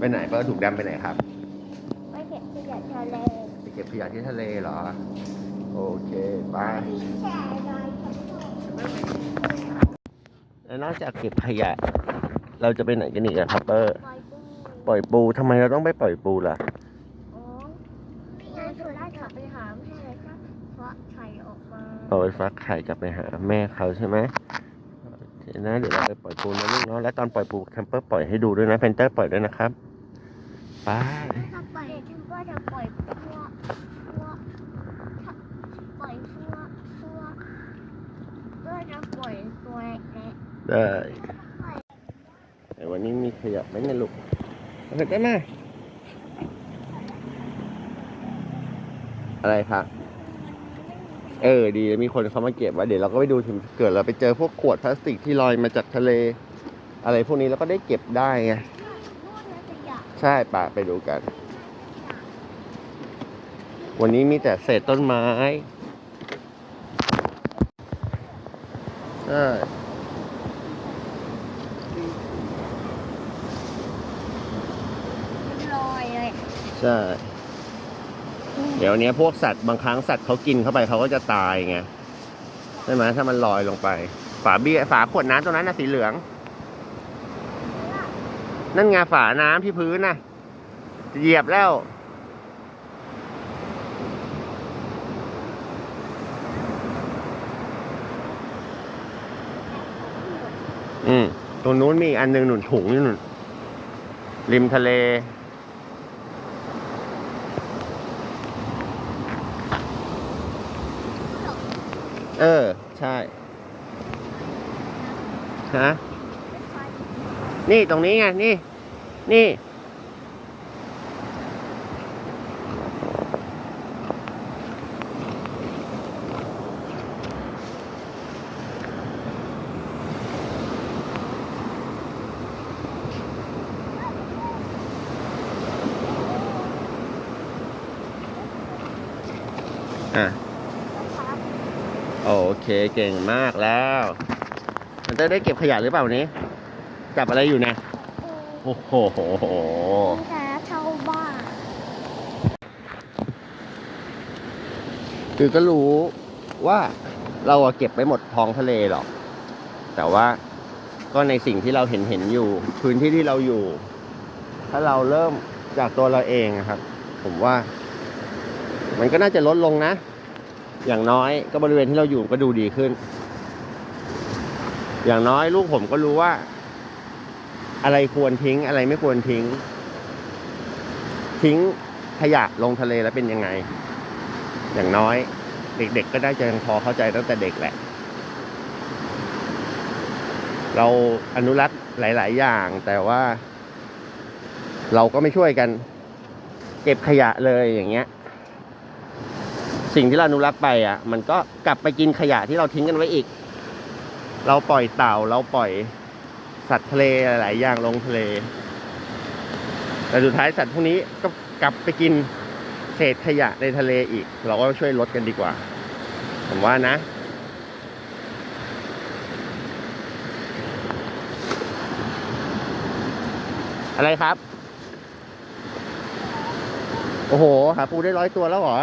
ไปไหนเปิ้ลถูกดำไปไหนครับไปเก็บขยะทะเลไปเก็บขยะที่ทะเลเหรอ โอเคไปที่แช่ลอยทั้งหมดแล้วนอกจากเก็บขยะ เราจะไปไหนกันอีกอะครับเปอร์ลอยปูปล่อยปูทำไมเราต้องไปปล่อยปูล่ะอ๋อพี่นายถูกได้กลับไปหาแม่เลยครับเพราะไข่ออกมาเอาไปฟักไข่กลับไปหาแม่เขาใช่ไหมโอเคนะเดี๋ยวเราไปปล่อยปูนะลูกเนาะ และตอนปล่อยปูแคมเปอร์ปล่อยให้ดูด้วยนะเพนเตอร์ปล่อยด้วยนะครับ ไป ถ้าปล่อยฉันก็จะปล่อยพวกพวกถ้าปล่อยพวกพวกก็จะปล่อยตัวเล็กได้แต่วันนี้มีขยะไหมเนี่ยลูกเอาเสร็จได้ไหมอะไรครับ เออ ดีมีคนเขามาเก็บไว้เดี๋ยวเราก็ไปดูถึงเกิดเราไปเจอพวกขวดพลาสติกที่ลอยมาจากทะเล อะไรพวกนี้เราก็ได้เก็บได้ไง ใช่ป่ะไปดูกัน วันนี้มีแต่เศษต้นไม้ใช่ลอยเลยใช่ เดี๋ยวนี้พวกสัตว์บางครั้งสัตว์เขากินเข้าไปเขาก็จะตายไงใช่ไหมถ้ามันลอยลงไป ฝาเบียฝาขวดน้ำตรงนั้นนะสีเหลือง นั่นไงฝาน้ำที่พื้นนะเหยียบแล้ว อืมตรงนู้นมีอันหนึ่งหนุนถุงนี่หนุนริมทะเล เออ ใช่ ฮะ นี่ตรงนี้ไง นี่ นี่ อะ โอเคเก่งมากแล้ว มันจะได้เก็บขยะหรือเปล่านี้ จับอะไรอยู่นะ โอ้โหแต่เท่าบ้านคือก็รู้ว่าเราอะเก็บไปหมดท้องทะเลหรอก แต่ว่าก็ในสิ่งที่เราเห็นเห็นอยู่ พื้นที่ที่เราอยู่ ถ้าเราเริ่มจากตัวเราเองอะครับ ผมว่า มันก็น่าจะลดลงนะ อย่างน้อยก็บริเวณที่เราอยู่ก็ดูดีขึ้น อย่างน้อยลูกผมก็รู้ว่า อะไรควรทิ้ง อะไรไม่ควรทิ้ง ทิ้งขยะลงทะเลแล้วเป็นยังไง อย่างน้อย เด็กๆก็ได้จะพอเข้าใจตั้งแต่เด็กแหละ เราอนุรักษ์หลาย ๆ อย่าง แต่ว่า เราก็ไม่ช่วยกัน เก็บขยะเลยอย่างเงี้ย สิ่งที่เราอนุรักษ์ไปอะ มันก็กลับไปกินขยะที่เราทิ้งกันไว้อีก เราปล่อยเต่าเราปล่อย สัตว์ทะเลหลายอย่างลงทะเล แต่สุดท้ายสัตว์พวกนี้ก็กลับไปกินเศษขยะในทะเลอีก เราก็ช่วยลดกันดีกว่า ผมว่านะ อะไรครับ โอ้โห หาปูได้ร้อยตัวแล้วเหรอ